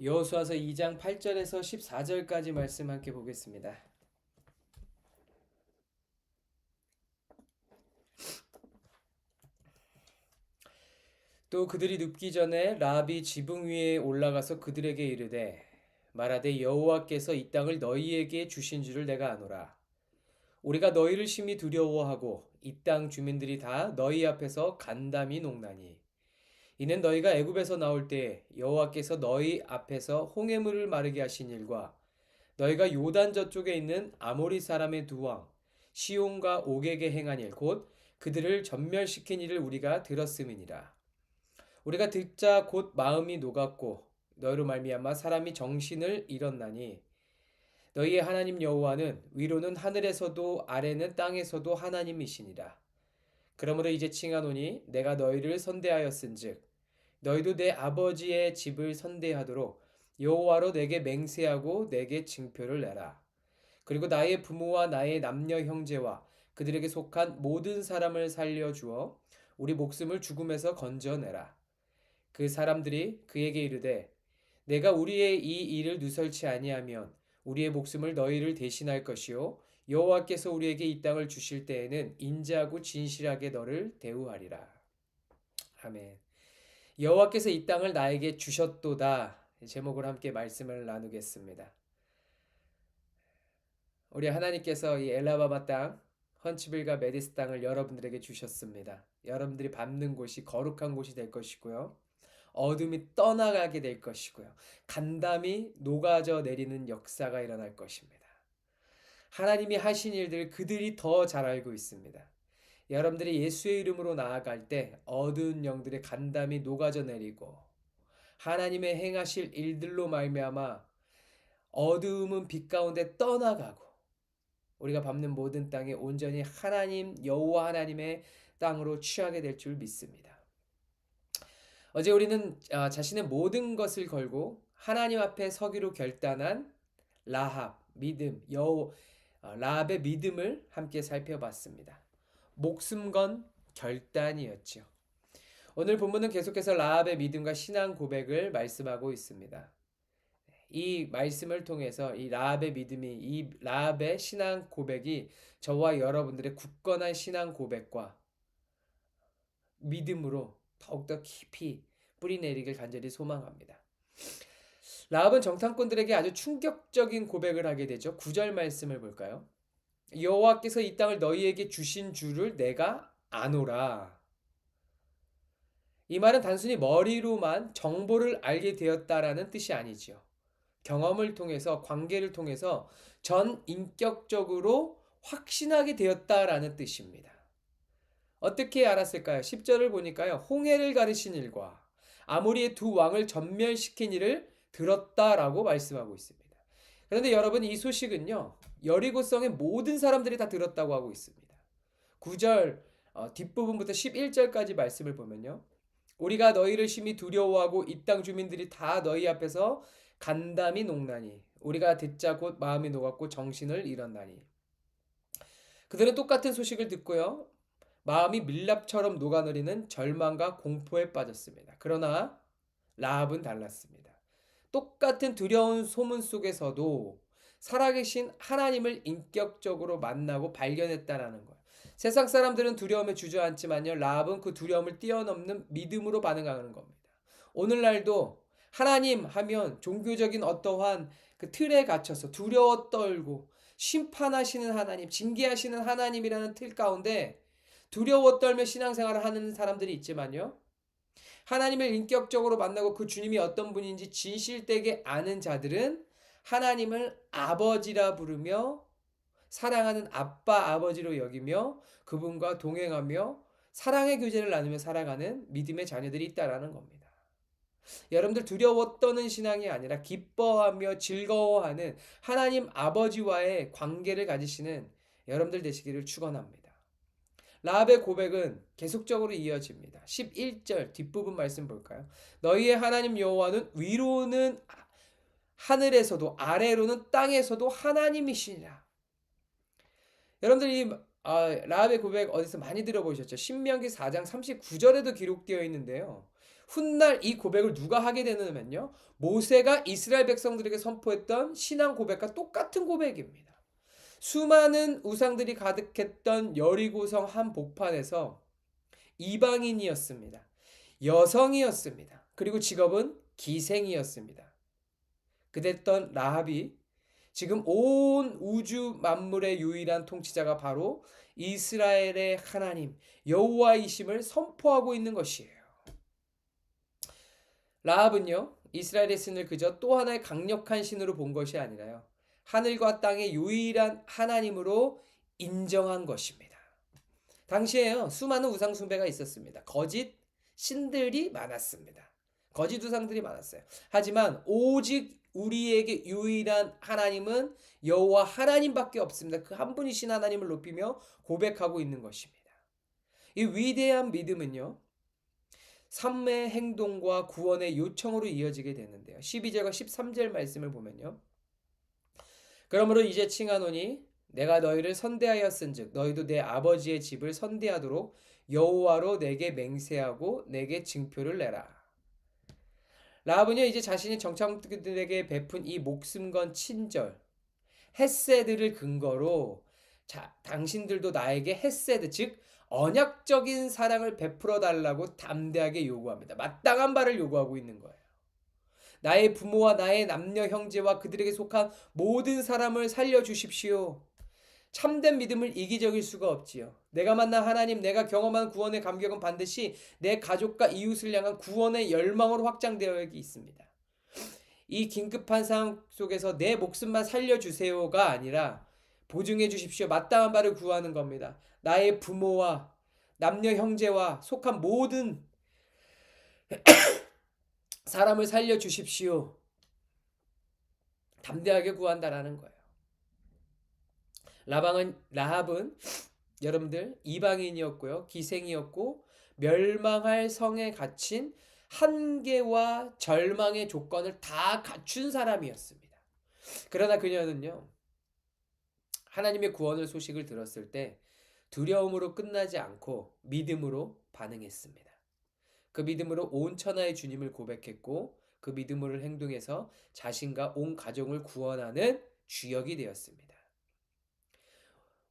여호수아서 2장 8절에서 14절까지 말씀 함께 보겠습니다. 또 그들이 눕기 전에 라비 지붕 위에 올라가서 그들에게 이르되 말하되 여호와께서 이 땅을 너희에게 주신 줄을 내가 아노라 우리가 너희를 심히 두려워하고 이 땅 주민들이 다 너희 앞에서 간담이 농나니 이는 너희가 애굽에서 나올 때 여호와께서 너희 앞에서 홍해물을 마르게 하신 일과 너희가 요단 저쪽에 있는 아모리 사람의 두 왕 시온과 옥에게 행한 일 곧 그들을 전멸시킨 일을 우리가 들었음이니라. 우리가 듣자 곧 마음이 녹았고 너희로 말미암아 사람이 정신을 잃었나니 너희의 하나님 여호와는 위로는 하늘에서도 아래는 땅에서도 하나님이시니라. 그러므로 이제 칭하노니 내가 너희를 선대하였은즉 너희도 내 아버지의 집을 선대하도록 여호와로 내게 맹세하고 내게 징표를 내라 그리고 나의 부모와 나의 남녀 형제와 그들에게 속한 모든 사람을 살려 주어 우리 목숨을 죽음에서 건져내라 그 사람들이 그에게 이르되 내가 우리의 이 일을 누설치 아니하면 우리의 목숨을 너희를 대신할 것이요 여호와께서 우리에게 이 땅을 주실 때에는 인자하고 진실하게 너를 대우하리라. 아멘. 여호와께서 이 땅을 나에게 주셨도다. 제목을 함께 말씀을 나누겠습니다. 우리 하나님께서 이 엘라바마 땅, 헌치빌과 메디스 땅을 여러분들에게 주셨습니다. 여러분들이 밟는 곳이 거룩한 곳이 될 것이고요. 어둠이 떠나가게 될 것이고요. 간담이 녹아져 내리는 역사가 일어날 것입니다. 하나님이 하신 일들 그들이 더 잘 알고 있습니다. 여러분들이 예수의 이름으로 나아갈 때 어두운 영들의 간담이 녹아져 내리고 하나님의 행하실 일들로 말미암아 어두움은 빛 가운데 떠나가고 우리가 밟는 모든 땅에 온전히 하나님 여호와 하나님의 땅으로 취하게 될 줄 믿습니다. 어제 우리는 아, 자신의 모든 것을 걸고 하나님 앞에 서기로 결단한 라합 믿음 여호 어, 라합의 믿음을 함께 살펴봤습니다. 목숨 건 결단이었죠. 오늘 본문은 계속해서 라합의 믿음과 신앙 고백을 말씀하고 있습니다. 이 말씀을 통해서 이 라합의 믿음이 이 라합의 신앙 고백이 저와 여러분들의 굳건한 신앙 고백과 믿음으로 더욱더 깊이 뿌리 내리길 간절히 소망합니다. 라합은 정탐꾼들에게 아주 충격적인 고백을 하게 되죠. 9절 말씀을 볼까요? 여호와께서 이 땅을 너희에게 주신 줄을 내가 아노라. 이 말은 단순히 머리로만 정보를 알게 되었다라는 뜻이 아니지요. 경험을 통해서 관계를 통해서 전 인격적으로 확신하게 되었다라는 뜻입니다. 어떻게 알았을까요? 10절을 보니까요. 홍해를 가르신 일과 아모리의 두 왕을 전멸시킨 일을 들었다라고 말씀하고 있습니다. 그런데 여러분 이 소식은요. 여리고성의 모든 사람들이 다 들었다고 하고 있습니다. 9절 어, 뒷부분부터 11절까지 말씀을 보면요. 우리가 너희를 심히 두려워하고 이 땅 주민들이 다 너희 앞에서 간담이 녹나니 우리가 듣자 곧 마음이 녹았고 정신을 잃었나니 그들은 똑같은 소식을 듣고요. 마음이 밀랍처럼 녹아내리는 절망과 공포에 빠졌습니다. 그러나 라합은 달랐습니다. 똑같은 두려운 소문 속에서도 살아계신 하나님을 인격적으로 만나고 발견했다라는 거예요. 세상 사람들은 두려움에 주저앉지만요. 라합은 그 두려움을 뛰어넘는 믿음으로 반응하는 겁니다. 오늘날도 하나님 하면 종교적인 어떠한 그 틀에 갇혀서 두려워 떨고 심판하시는 하나님, 징계하시는 하나님이라는 틀 가운데 두려워 떨며 신앙생활을 하는 사람들이 있지만요. 하나님을 인격적으로 만나고 그 주님이 어떤 분인지 진실되게 아는 자들은 하나님을 아버지라 부르며 사랑하는 아빠 아버지로 여기며 그분과 동행하며 사랑의 교제를 나누며 살아가는 믿음의 자녀들이 있다라는 겁니다. 여러분들 떠는 신앙이 아니라 기뻐하며 즐거워하는 하나님 아버지와의 관계를 가지시는 여러분들 되시기를 축원합니다. 라합의 고백은 계속적으로 이어집니다. 11절 뒷부분 말씀 볼까요? 너희의 하나님 여호와는 위로는 하늘에서도 아래로는 땅에서도 하나님이시니라. 여러분들 이 아, 라합의 고백 어디서 많이 들어보셨죠? 신명기 4장 39절에도 기록되어 있는데요. 훗날 이 고백을 누가 하게 되느냐면요. 모세가 이스라엘 백성들에게 선포했던 신앙 고백과 똑같은 고백입니다. 수많은 우상들이 가득했던 여리고성 한 복판에서 이방인이었습니다. 여성이었습니다. 그리고 직업은 기생이었습니다. 그랬던 라합이 지금 온 우주 만물의 유일한 통치자가 바로 이스라엘의 하나님 여호와이심을 선포하고 있는 것이에요. 라합은요 이스라엘의 신을 그저 또 하나의 강력한 신으로 본 것이 아니라요 하늘과 땅의 유일한 하나님으로 인정한 것입니다. 당시에요 수많은 우상 숭배가 있었습니다. 거짓 신들이 많았습니다. 거짓 우상들이 많았어요. 하지만 오직 우리에게 유일한 하나님은 여호와 하나님밖에 없습니다. 그 한 분이신 하나님을 높이며 고백하고 있는 것입니다. 이 위대한 믿음은요. 삶의 행동과 구원의 요청으로 이어지게 되는데요. 12절과 13절 말씀을 보면요. 그러므로 이제 칭하노니 내가 너희를 선대하였은즉 너희도 내 아버지의 집을 선대하도록 여호와로 내게 맹세하고 내게 증표를 내라. 라합은요 이제 자신이 정착들에게 베푼 이 목숨 건 친절 헤세드를 근거로 자 당신들도 나에게 헤세드 즉 언약적인 사랑을 베풀어 달라고 담대하게 요구합니다. 마땅한 바를 요구하고 있는 거예요. 나의 부모와 나의 남녀 형제와 그들에게 속한 모든 사람을 살려 주십시오. 참된 믿음을 이기적일 수가 없지요. 내가 만난 하나님, 내가 경험한 구원의 감격은 반드시 내 가족과 이웃을 향한 구원의 열망으로 확장되어 있습니다. 이 긴급한 상황 속에서 내 목숨만 살려주세요가 아니라 보증해 주십시오. 마땅한 바를 구하는 겁니다. 나의 부모와 남녀 형제와 속한 모든 사람을 살려 주십시오. 담대하게 구한다라는 거예요. 라방은 라합은 여러분들 이방인이었고요. 기생이었고 멸망할 성에 갇힌 한계와 절망의 조건을 다 갖춘 사람이었습니다. 그러나 그녀는요. 하나님의 구원을 소식을 들었을 때 두려움으로 끝나지 않고 믿음으로 반응했습니다. 그 믿음으로 온 천하의 주님을 고백했고 그 믿음으로 행동해서 자신과 온 가정을 구원하는 주역이 되었습니다.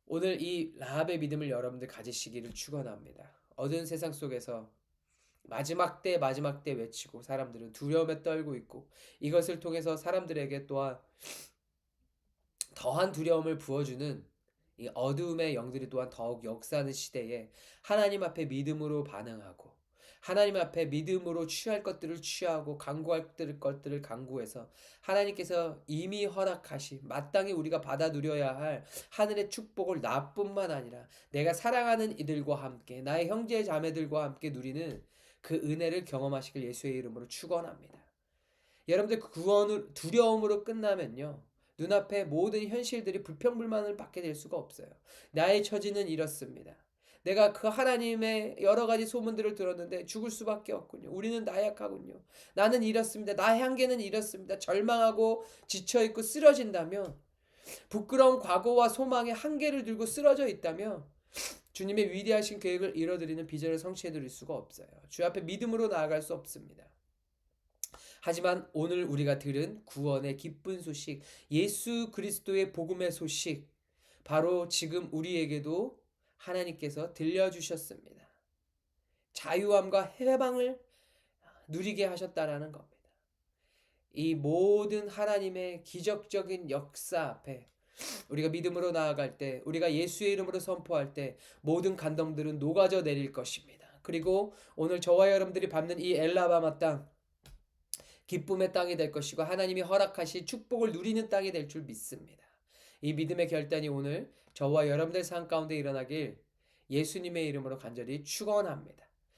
오늘 이 라합의 믿음을 여러분들 가지시기를 축원합니다. 어두운 세상 속에서 마지막 때 마지막 때 외치고 사람들은 두려움에 떨고 있고 이것을 통해서 사람들에게 또한 더한 두려움을 부어주는 이 어두움의 영들이 또한 더욱 역사하는 시대에 하나님 앞에 믿음으로 반응하고 하나님 앞에 믿음으로 취할 것들을 취하고 강구할 것들을 강구해서 하나님께서 이미 허락하신 마땅히 우리가 받아 누려야 할 하늘의 축복을 나뿐만 아니라 내가 사랑하는 이들과 함께 나의 형제 자매들과 함께 누리는 그 은혜를 경험하시길 예수의 이름으로 축원합니다. 여러분들 구원을 두려움으로 끝나면요. 눈앞에 모든 현실들이 불평불만을 받게 될 수가 없어요. 나의 처지는 이렇습니다. 내가 그 하나님의 여러 가지 소문들을 들었는데 죽을 수밖에 없군요. 우리는 나약하군요. 나는 이렇습니다. 나의 한계는 이렇습니다. 절망하고 지쳐있고 쓰러진다면 부끄러운 과거와 소망의 한계를 들고 쓰러져 있다면 주님의 위대하신 계획을 이뤄드리는 비전을 성취해 드릴 수가 없어요. 주 앞에 믿음으로 나아갈 수 없습니다. 하지만 오늘 우리가 들은 구원의 기쁜 소식, 예수 그리스도의 복음의 소식, 바로 지금 우리에게도 하나님께서 들려주셨습니다. 자유함과 해방을 누리게 하셨다라는 겁니다. 이 모든 하나님의 기적적인 역사 앞에 우리가 믿음으로 나아갈 때, 우리가 예수의 이름으로 선포할 때 모든 간동들은 녹아져 내릴 것입니다. 그리고 오늘 저와 여러분들이 밟는 이 엘라바마 땅, 기쁨의 땅이 될 것이고 하나님이 허락하신 축복을 누리는 땅이 될 줄 믿습니다. 이 믿음의 결단이 오늘 저와 여러분들 삶 가운데 일어나길 예수님의 이름으로 간절히 축원합니다.